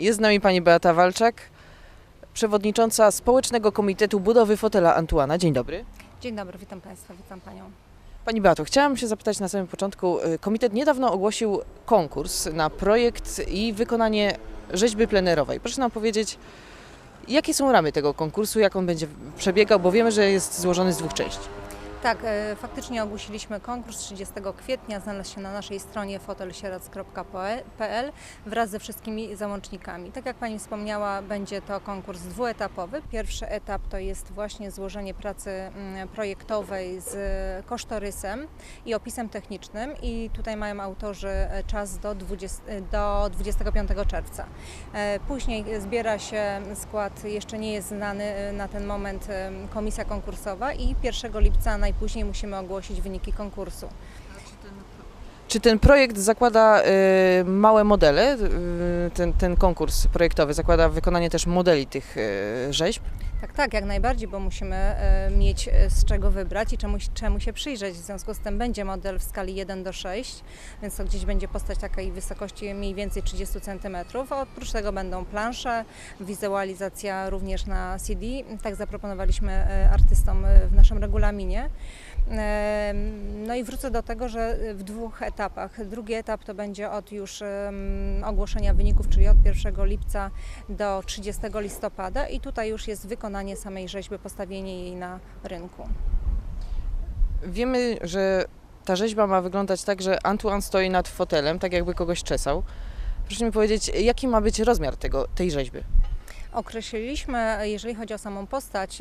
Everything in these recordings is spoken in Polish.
Jest z nami pani Beata Walczak, przewodnicząca Społecznego Komitetu Budowy Fotela Antuana. Dzień dobry. Dzień dobry, witam Państwa, witam Panią. Pani Beato, chciałam się zapytać na samym początku. y, Komitet niedawno ogłosił konkurs na projekt i wykonanie rzeźby plenerowej. Proszę nam powiedzieć, jakie są ramy tego konkursu, jak on będzie przebiegał, bo wiemy, że jest złożony z dwóch części. Tak, e, faktycznie ogłosiliśmy konkurs 30 kwietnia, znalazł się na naszej stronie fotelsieradz.pl wraz ze wszystkimi załącznikami. Tak jak Pani wspomniała, będzie to konkurs dwuetapowy. Pierwszy etap to jest właśnie złożenie pracy mm, projektowej z kosztorysem i opisem technicznym i tutaj mają autorzy e, czas do, 20, e, do 25 czerwca. E, Później zbiera się skład, jeszcze nie jest znany e, na ten moment e, komisja konkursowa i 1 lipca najpóźniej musimy ogłosić wyniki konkursu. Czy ten projekt zakłada y, małe modele, y, ten, ten konkurs projektowy zakłada wykonanie też modeli tych y, rzeźb? Tak, tak, jak najbardziej, bo musimy e, mieć e, z czego wybrać i czemu, czemu się przyjrzeć. W związku z tym będzie model w skali 1 do 6, więc to gdzieś będzie postać takiej wysokości mniej więcej 30 cm. Oprócz tego będą plansze, wizualizacja również na CD. Tak zaproponowaliśmy e, artystom w naszym regulaminie. No i wrócę do tego, że w dwóch etapach. Drugi etap to będzie od już ogłoszenia wyników, czyli od 1 lipca do 30 listopada i tutaj już jest wykonanie samej rzeźby, postawienie jej na rynku. Wiemy, że ta rzeźba ma wyglądać tak, że Antoine stoi nad fotelem, tak jakby kogoś czesał. Proszę mi powiedzieć, jaki ma być rozmiar tego, tej rzeźby? Określiliśmy, jeżeli chodzi o samą postać,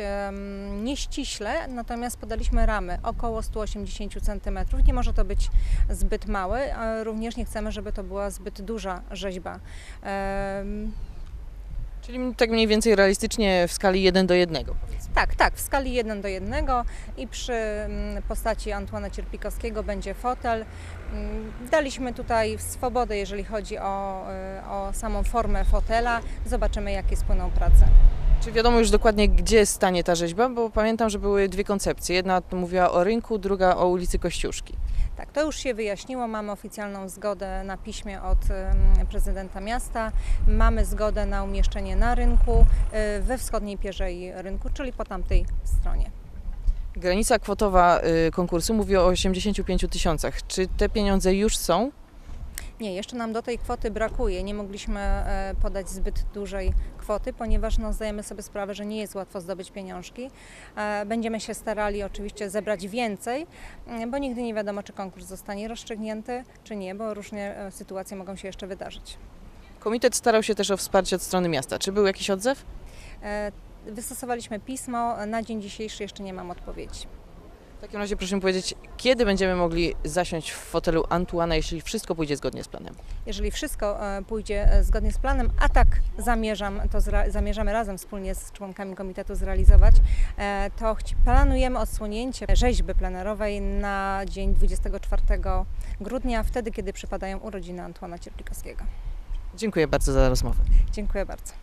nieściśle, natomiast podaliśmy ramy około 180 cm. Nie może to być zbyt mały, również nie chcemy, żeby to była zbyt duża rzeźba. Czyli tak mniej więcej realistycznie w skali 1 do 1. Tak, tak, w skali 1 do 1 i przy mm, postaci Antuana Cierpikowskiego będzie fotel. Mm, Daliśmy tutaj swobodę, jeżeli chodzi o, y, o samą formę fotela. Zobaczymy, jakie spłyną prace. Czy wiadomo już dokładnie, gdzie stanie ta rzeźba? Bo pamiętam, że były dwie koncepcje. Jedna mówiła o rynku, druga o ulicy Kościuszki. Tak, to już się wyjaśniło. Mamy oficjalną zgodę na piśmie od prezydenta miasta. Mamy zgodę na umieszczenie na rynku y, we wschodniej pierzei rynku, czyli po tamtej stronie. Granica kwotowa y, konkursu mówi o 85 tysiącach. Czy te pieniądze już są? Nie, jeszcze nam do tej kwoty brakuje. Nie mogliśmy e, podać zbyt dużej kwoty, ponieważ no, zdajemy sobie sprawę, że nie jest łatwo zdobyć pieniążki. E, Będziemy się starali oczywiście zebrać więcej, mm, bo nigdy nie wiadomo, czy konkurs zostanie rozstrzygnięty, czy nie, bo różne e, sytuacje mogą się jeszcze wydarzyć. Komitet starał się też o wsparcie od strony miasta. Czy był jakiś odzew? Wystosowaliśmy pismo, na dzień dzisiejszy jeszcze nie mam odpowiedzi. W takim razie proszę mi powiedzieć, kiedy będziemy mogli zasiąść w fotelu Antuana, jeśli wszystko pójdzie zgodnie z planem? Jeżeli wszystko e, pójdzie e, zgodnie z planem, a tak zamierzam, to zamierzamy razem wspólnie z członkami komitetu zrealizować, e, to planujemy odsłonięcie rzeźby plenerowej na dzień 24 grudnia, wtedy kiedy przypadają urodziny Antuana Cierplikowskiego. Dziękuję bardzo za rozmowę. Dziękuję bardzo.